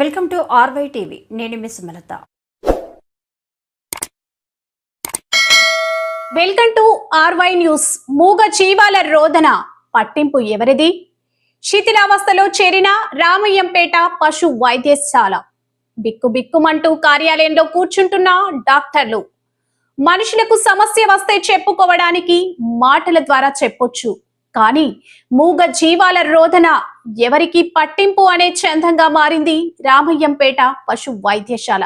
Welcome to RY TV. నేను మీ Sumalatha. Welcome to RY news. మూగ జీవాల రోదన. పట్టింపు ఎవరిది? శిథిలావస్థలో చేరిన రామయ్యంపేట పశు వైద్యశాల. బిక్కు బిక్కుమంటూ కార్యాలయంలో కూర్చుంటున్న డాక్టర్లు. మనుషులకు సమస్య వస్తే చెప్పుకోవడానికి మాటల ద్వారా చెప్పొచ్చు. కానీ మూగ జీవాల రోధన ఎవరికి పట్టింపు అనే చందంగా మారింది రామయ్యంపేట పశు వైద్యశాల.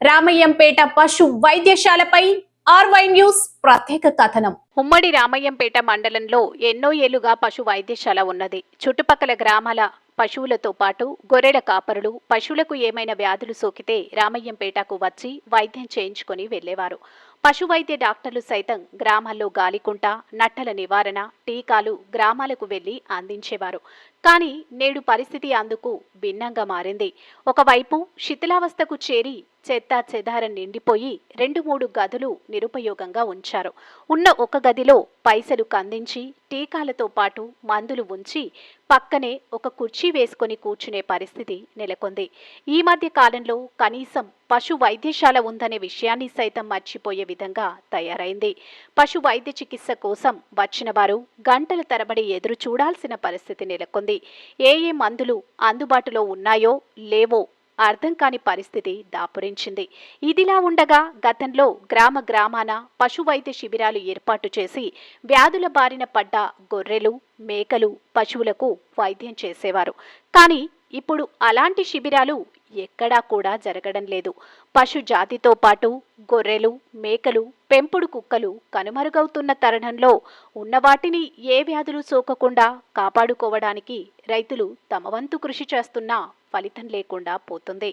రామయ్యంపేట పశు వైద్యశాలపై ఆర్వై న్యూస్ ప్రత్యేక కథనం. ఉమ్మడి రామయ్యంపేట మండలంలో ఎన్నో ఏళ్ళుగా పశు వైద్యశాల ఉన్నది. చుట్టుపక్కల గ్రామాల పశువులతో పాటు గొర్రెల కాపరులు పశువులకు ఏమైనా వ్యాధులు సోకితే రామయ్యంపేటకు వచ్చి వైద్యం చేయించుకొని వెళ్ళేవారు పశు వైద్య డాక్టర్లు సైతం గ్రామాల్లో గాలికుంట నట్టల నివారణ టీకాలు గ్రామాలకు వెళ్ళి అందించేవారు. కానీ నేడు పరిస్థితి అందుకు భిన్నంగా మారింది. ఒకవైపు శిథిలావస్థకు చేరి చెత్త చెదారం నిండిపోయి రెండు మూడు గదులు నిరుపయోగంగా ఉంచారు. ఉన్న ఒక గదిలో పైసలు కందించి టీకాలతో పాటు మందులు ఉంచి పక్కనే ఒక కుర్చీ వేసుకొని కూర్చునే పరిస్థితి నెలకొంది. ఈ మధ్య కాలంలో కనీసం పశు వైద్యశాల ఉందనే విషయాన్ని సైతం మర్చిపోయే విధంగా తయారైంది. పశు వైద్య చికిత్స కోసం వచ్చిన వారు గంటల తరబడి ఎదురు చూడాల్సిన పరిస్థితి నెలకొంది. ఏ ఏ మందులు అందుబాటులో ఉన్నాయో లేవో అర్థం కాని పరిస్థితి దాపురించింది. ఇదిలా ఉండగా గతంలో గ్రామ గ్రామాన పశు వైద్య శిబిరాలు ఏర్పాటు చేసి వ్యాధుల బారిన పడ్డ గొర్రెలు మేకలు పశువులకు వైద్యం చేసేవారు. కానీ ఇప్పుడు అలాంటి శిబిరాలు ఎక్కడా కూడా జరగడం లేదు. పశు జాతితో పాటు గొర్రెలు మేకలు పెంపుడు కుక్కలు కనుమరుగవుతున్న తరుణంలో ఉన్న వాటిని ఏ వ్యాధులు సోకకుండా కాపాడుకోవడానికి రైతులు తమ వంతు కృషి చేస్తున్నా ఫలితం లేకుండా పోతుంది.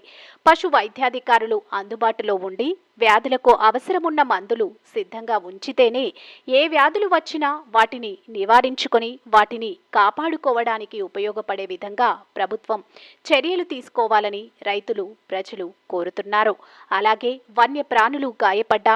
పశు వైద్యాధికారులు అందుబాటులో ఉండి వ్యాధులకు అవసరమున్న మందులు సిద్ధంగా ఉంచితేనే ఏ వ్యాధులు వచ్చినా వాటిని నివారించుకొని వాటిని కాపాడుకోవడానికి ఉపయోగపడే విధంగా ప్రభుత్వం చర్యలు తీసుకోవాలని రైతులు ప్రజలు కోరుతున్నారు. అలాగే వన్య ప్రాణులు గాయపడ్డా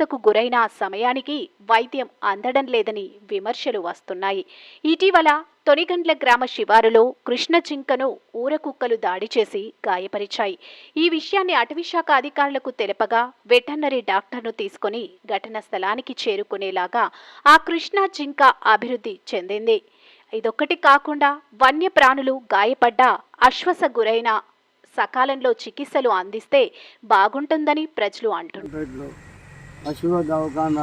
అస్వస్థతకు గురైన సమయానికి వైద్యం అందడం లేదని విమర్శలు వస్తున్నాయి. ఇటీవల తొనిగండ్ల గ్రామ శివారులో కృష్ణ జింకను ఊరకుక్కలు దాడి చేసి గాయపరిచాయి. ఈ విషయాన్ని అటవీశాఖ అధికారులకు తెలపగా వెటర్నరీ డాక్టర్ను తీసుకొని ఘటన స్థలానికి చేరుకునేలాగా ఆ కృష్ణ జింక అభివృద్ధి చెందింది. ఇదొక్కటి కాకుండా వన్యప్రాణులు గాయపడ్డ అశ్వస గురైన సకాలంలో చికిత్సలు అందిస్తే బాగుంటుందని ప్రజలు అంటున్నారు. పశువుల దవాఖాన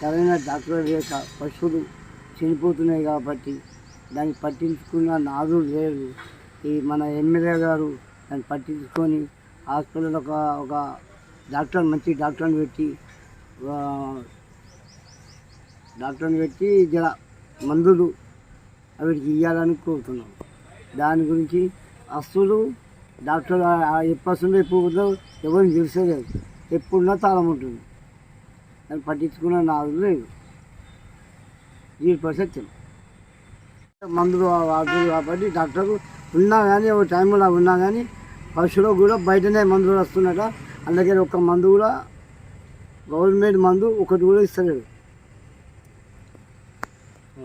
సరైన డాక్టర్ లేక పశువులు చనిపోతున్నాయి కాబట్టి దాన్ని పట్టించుకున్న నాదు లేదు ఈ మన ఎమ్మెల్యే గారు దాన్ని పట్టించుకొని హాస్పిటల్ ఒక ఒక డాక్టర్ మంచి డాక్టర్ని పెట్టి డాక్టర్ని పెట్టి జర మందులు అవిటికి ఇవ్వాలని కోరుతున్నాం. దాని గురించి అస్సులు డాక్టర్ ఎప్పుడు వస్తుందో ఎప్పుడు ఎవరిని తెలిసేలేదు ఎప్పుడున్నా తాళం ఉంటుంది. దాన్ని పట్టించుకున్న నాదు లేదు. జీరో సత్యం. మందులు వాడుతుంది కాబట్టి డాక్టర్ ఉన్నా కానీ ఒక టైంలో ఉన్నా కానీ పశువులో కూడా బయటనే మందులు వస్తున్నట అందుకే ఒక మందు కూడా గవర్నమెంట్ మందు ఒకటి కూడా ఇస్తలేదు.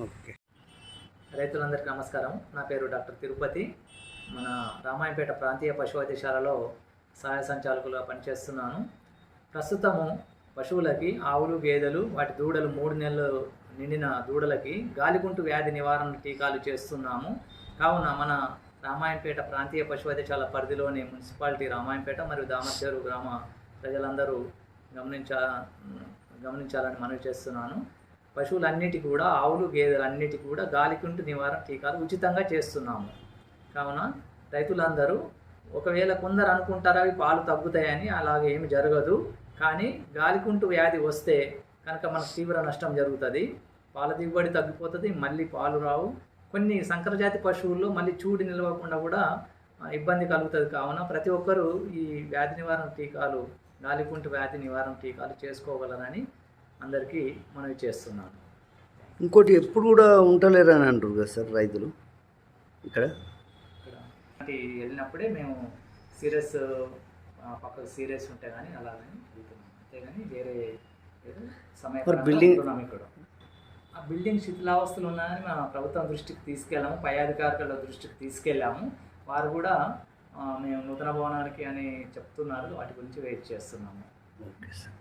ఓకే. రైతులందరికీ నమస్కారం. నా పేరు డాక్టర్ తిరుపతి. మన రామాయణపేట ప్రాంతీయ పశు వైద్యశాలలో సహాయ సంచాలకులుగా పనిచేస్తున్నాను. ప్రస్తుతము పశువులకి ఆవులు గేదెలు వాటి దూడలు మూడు నెలలు నిండిన దూడలకి గాలిగుంటు వ్యాధి నివారణ టీకాలు చేస్తున్నాము. కావున మన రామాయణపేట ప్రాంతీయ పశు వైద్యశాల పరిధిలోని మున్సిపాలిటీ రామాయణపేట మరియు దామర్చేరు గ్రామ ప్రజలందరూ గమనించా గమనించాలని మనవి చేస్తున్నాను. పశువులన్నిటికీ కూడా ఆవులు గేదెలు కూడా గాలికుంటు నివారణ టీకాలు ఉచితంగా చేస్తున్నాము. కావున రైతులందరూ ఒకవేళ కొందరు అనుకుంటారు అవి పాలు తగ్గుతాయని అలాగే ఏమి జరగదు. కానీ గాలికుంటు వ్యాధి వస్తే కనుక మనకు తీవ్ర నష్టం జరుగుతుంది. పాల దిగుబడి తగ్గిపోతుంది మళ్ళీ పాలు రావు. కొన్ని సంకరజాతి పశువుల్లో మళ్ళీ చూడి నిలవకుండా కూడా ఇబ్బంది కలుగుతుంది కావున ప్రతి ఒక్కరూ ఈ వ్యాధి నివారణ టీకాలు గాలికుంటు వ్యాధి నివారణ టీకాలు చేసుకోగలరని అందరికీ మనవి చేస్తున్నాను. ఇంకోటి ఎప్పుడు కూడా ఉండలేరని అంటారు కదా సార్ రైతులు? ఇక్కడ? వెళ్ళినప్పుడే మేము సీరియస్ పక్కకు సీరియస్ ఉంటే కానీ అలాగని అంతేగాని వేరే సమయ ఉంటున్నాం ఇక్కడ. ఆ బిల్డింగ్ శిథిలావస్థలు ఉన్నాయని మా ప్రభుత్వం దృష్టికి తీసుకెళ్ళాము పై అధికారుల దృష్టికి తీసుకెళ్ళాము. వారు కూడా మేము నూతన భవనానికి అని చెప్తున్నారు వాటి గురించి వెయిట్ చేస్తున్నాము. Okay sir.